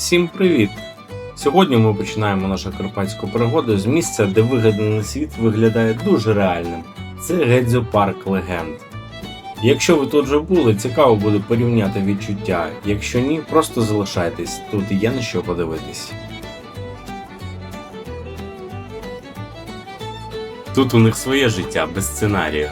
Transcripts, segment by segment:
Всім привіт! Сьогодні ми починаємо нашу карпатську пригоду з місця, де вигаданий світ виглядає дуже реальним. Це Гедзю Парк Легенд. Якщо ви тут вже були, цікаво буде порівняти відчуття. Якщо ні, просто залишайтесь, тут є на що подивитись. Тут у них своє життя без сценарію.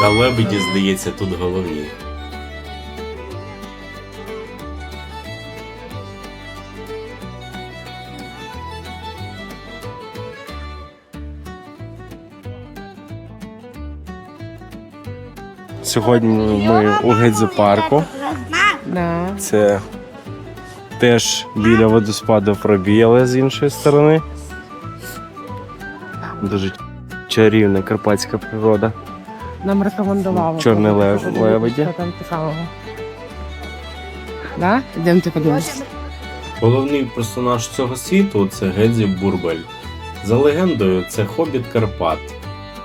Та лебеді, здається, тут головні. Сьогодні ми у Гедзю парку. Да. Це теж біля водоспаду Пробій, але з іншої сторони. Дуже чарівна карпатська природа. Нам рекомендували. Чорний лев- лебеді. Що там цікавого. Да? Йдемте подивимось. Головний персонаж цього світу це Гедзі Бурбель. За легендою, це хобіт Карпат.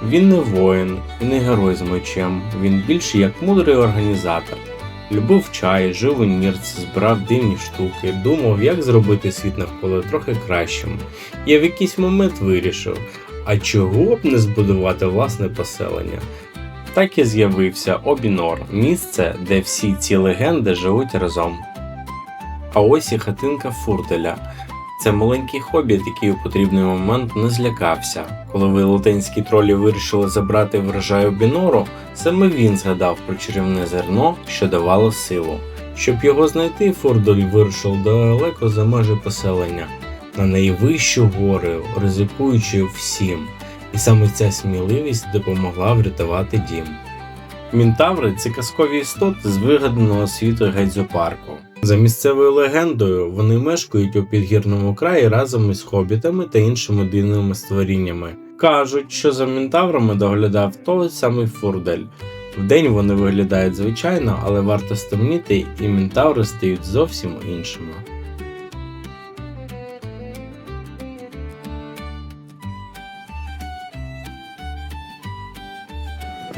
Він не воїн і не герой з мечем. Він більше як мудрий організатор. Любив чай, жив у нірці, збирав дивні штуки, думав, як зробити світ навколо трохи кращим. Я в якийсь момент вирішив, а чого б не збудувати власне поселення. Так і з'явився Обінор, місце, де всі ці легенди живуть разом. А ось і хатинка Фуртеля. Це маленький хобіт, який у потрібний момент не злякався. Коли велетенські тролі вирішили забрати врожай Обінору, саме він згадав про чарівне зерно, що давало силу. Щоб його знайти, Фурдель вирушив далеко за межі поселення, на найвищу гори, ризикуючи всім. І саме ця сміливість допомогла врятувати дім. Мінтаври це казкові істоти з вигаданого світу Гедзю-парку. За місцевою легендою, вони мешкають у підгірному краї разом із хобітами та іншими дивними створіннями. Кажуть, що за мінтаврами доглядав той самий Фурдель. Вдень вони виглядають звичайно, але варто стемніти, і мінтаври стають зовсім іншими.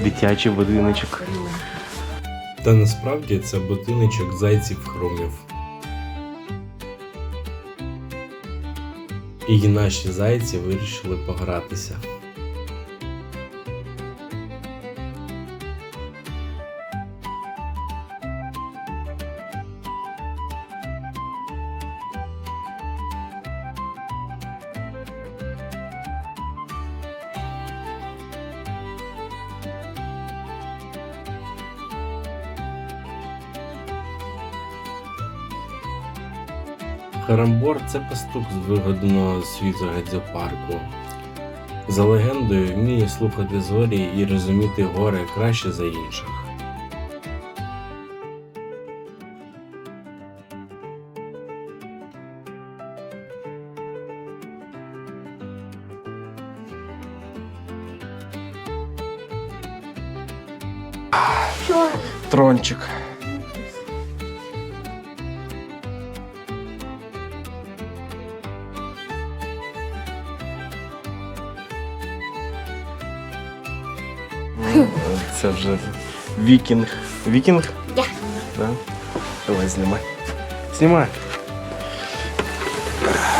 Дитячий будиночок. Та насправді це будиночок зайців хромів. І наші зайці вирішили погратися. Харамбор це пастук з вигаданого світу Гедзопарку. За легендою, вміє слухати зорі і розуміти гори краще за інших. Це вже вікінг. Вікінг? Да. Да? Давай знімай. Знімай.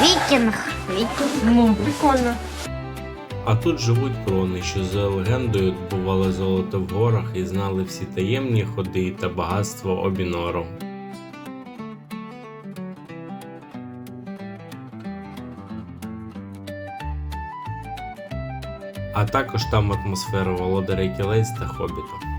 Вікінг. Вікінг. Ну, прикольно. А тут живуть крони, що за легендою добували золото в горах і знали всі таємні ходи та багатство Обінору. А також там атмосферу володаря кілець та хобіту.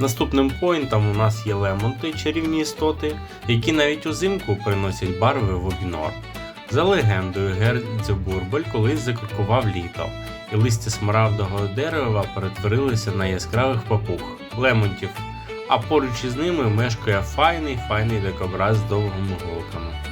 Наступним поінтом у нас є лемонти, чарівні істоти, які навіть узимку приносять барви в обінор. За легендою, Гердзебурбель колись закрукував літо, і листя смарагдового дерева перетворилися на яскравих папуг лемонтів, а поруч із ними мешкає файний файний дикобраз з довгими голками.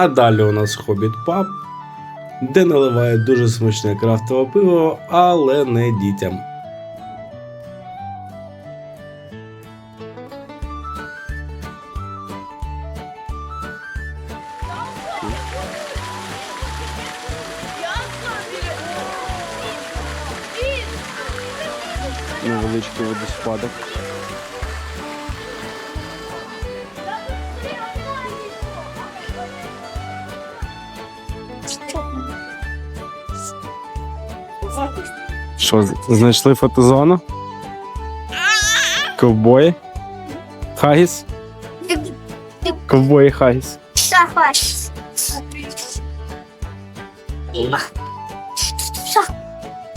А далі у нас Хобіт Паб, де наливають дуже смачне крафтове пиво, але не дітям. Невеличкий водоспадок. Що, знайшли фотозону? Ковбої? Хагіс? Ковбої Хагіс.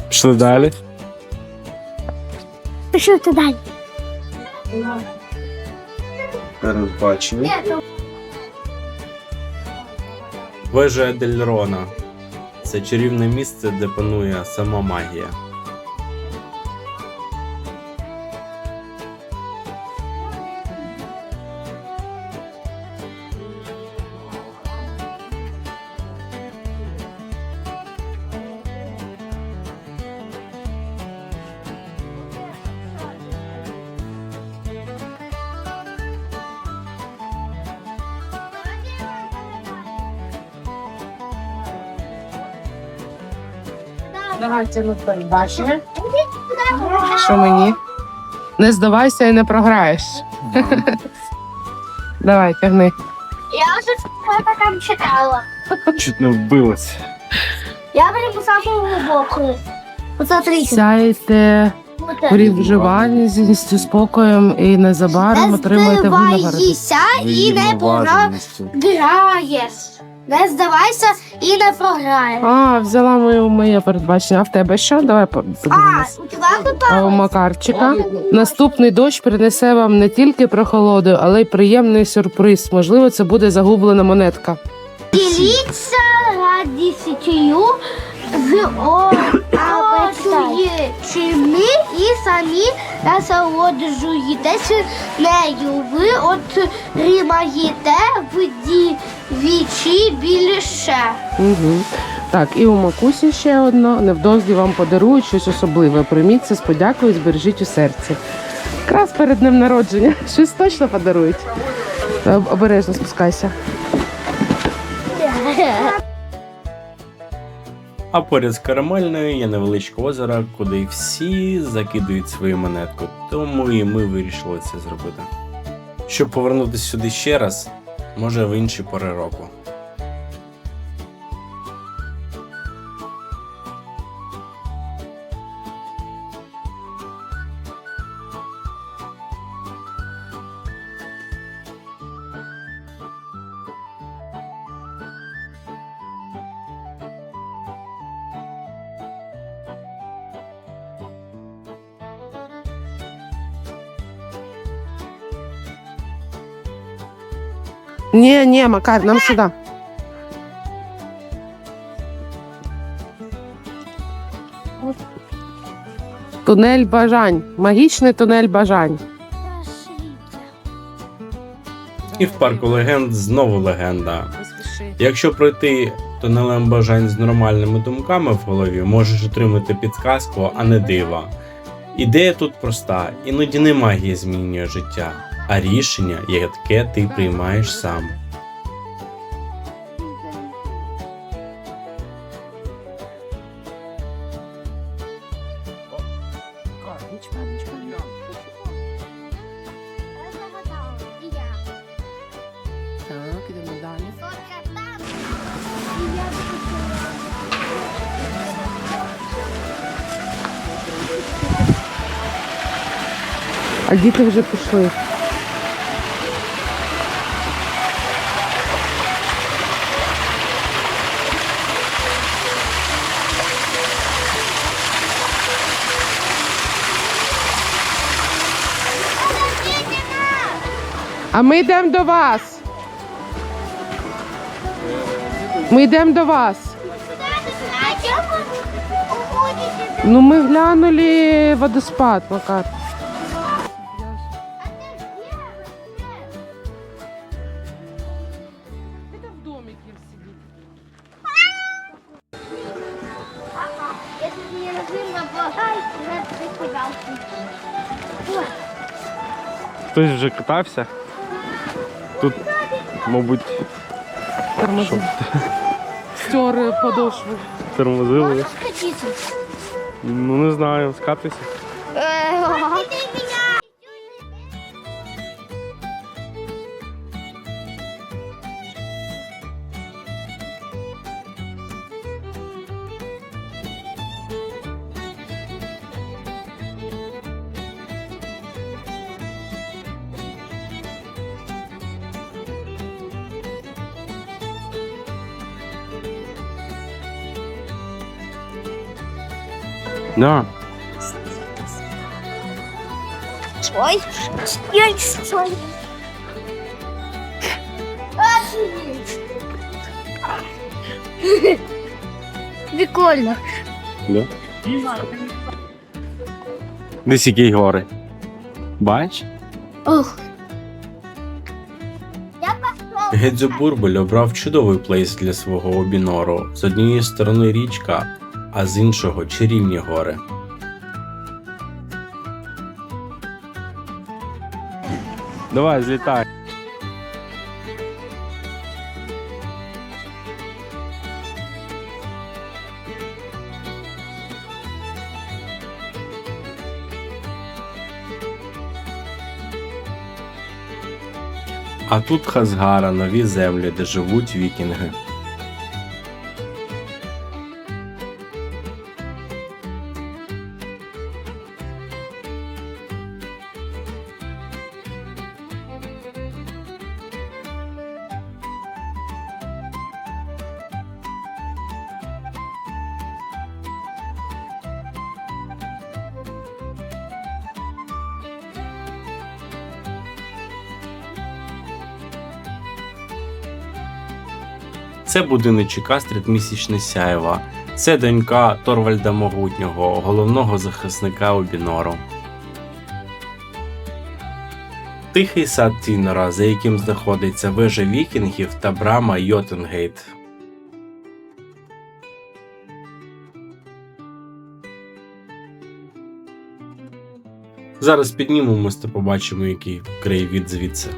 Пішли далі. Пішли туди. Зараз бачили. Вежа Едельрона це чарівне місце, де панує сама магія. Що мені? Не здавайся і не програєш. Давай, тягни. Я вже що там читала. Чуть не вбилась. Я беру саму глибоку. Посмотрите. Сяйте при вживанні з інстю спокоєм і незабаром отримаєте винагороду. здавайся і не програєш. Не здавайся і не програєш. А, взяла моє, моє передбачення. А в тебе що? Давай по- А, у тебе А у. Макарчика наступний дощ принесе вам не тільки прохолоду, але й приємний сюрприз. Можливо, це буде загублена монетка. Діліться радістю з оточуючими і самі насолоджуєтеся нею. Ви отримаєте вдвічі більше. Угу. Так, і у Макусі ще одно. Невдовзі вам подарують щось особливе. Прийміть це з подякою, збережіть у серці. Якраз перед днем народження. Щось точно подарують. Е, Обережно спускайся. А поряд з карамельною є невеличке озеро, куди всі закидують свою монетку. Тому і ми вирішили це зробити. Щоб повернутися сюди ще раз, може в інші пори року. Ні, ні, Макар, нам сюди. Тунель бажань. Магічний тунель бажань. І в парку легенд знову легенда. Якщо пройти тунелем бажань з нормальними думками в голові, можеш отримати підказку, а не дива. Ідея тут проста: іноді не магія змінює життя, а рішення, яке ти приймаєш сам. Так. А діти вже пішли. А ми йдемо до вас. Ми йдемо до вас. Ну ми глянули водоспад, Макар. Хтось вже катався. Тут, мабуть, Тормози. Стер подошву. тормозили. Можешь? Ну не знаю, скатися. Да. Ой, ой, ой. Прикольно. Да. Десь які гори. Бач? Ух. Я пошел. Гедзю обрав чудовий плейс для свого обінору. З однієї сторони річка, а з іншого чарівні гори. Давай, злітай. А тут Хазгара, нові землі, де живуть вікінги. Це будиночок Астрид місячне сяєва. Це донька Торвальда Могутнього, головного захисника Обінору. Тихий сад Тінора, за яким знаходиться вежа вікінгів та брама Йотенгейт. Зараз піднімемось та побачимо, який краєвід звідси.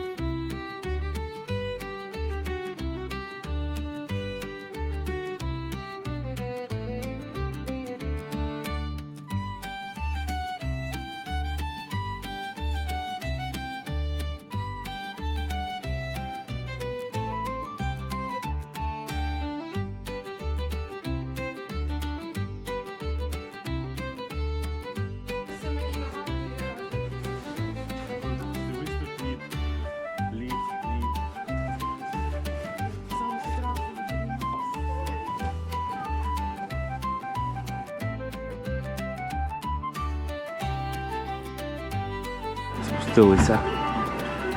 Спустилися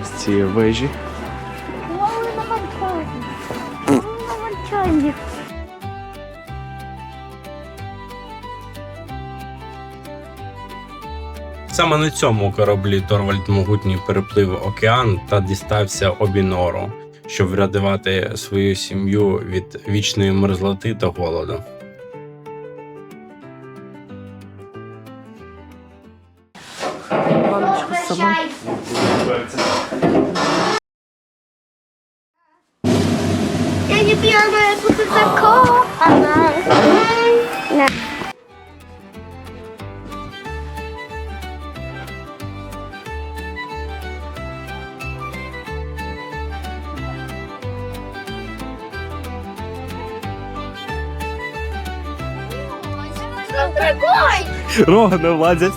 з цієї вежі. Саме на цьому кораблі Торвальд Могутній переплив океан та дістався Обінору, щоб врятувати свою сім'ю від вічної мерзлоти та голоду. Рога не влазять.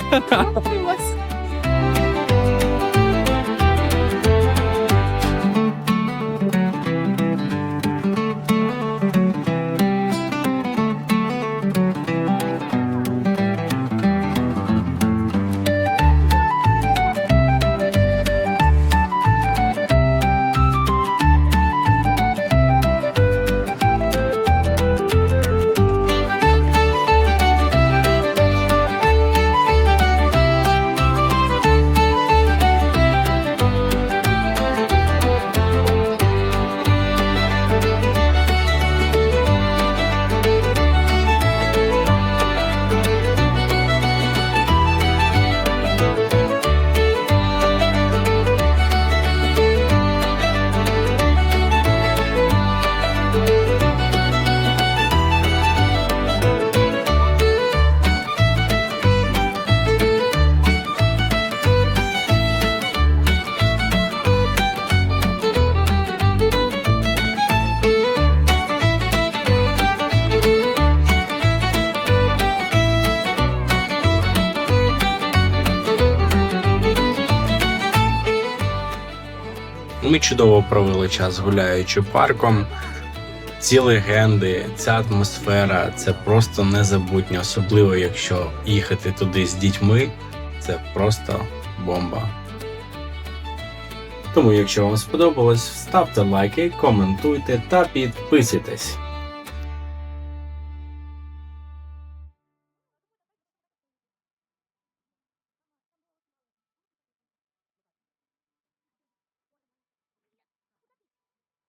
Чудово провели час гуляючи парком. Ці легенди, ця атмосфера це просто незабутнє, особливо якщо їхати туди з дітьми, це просто бомба. Тому, якщо вам сподобалось, ставте лайки, коментуйте та підписуйтесь.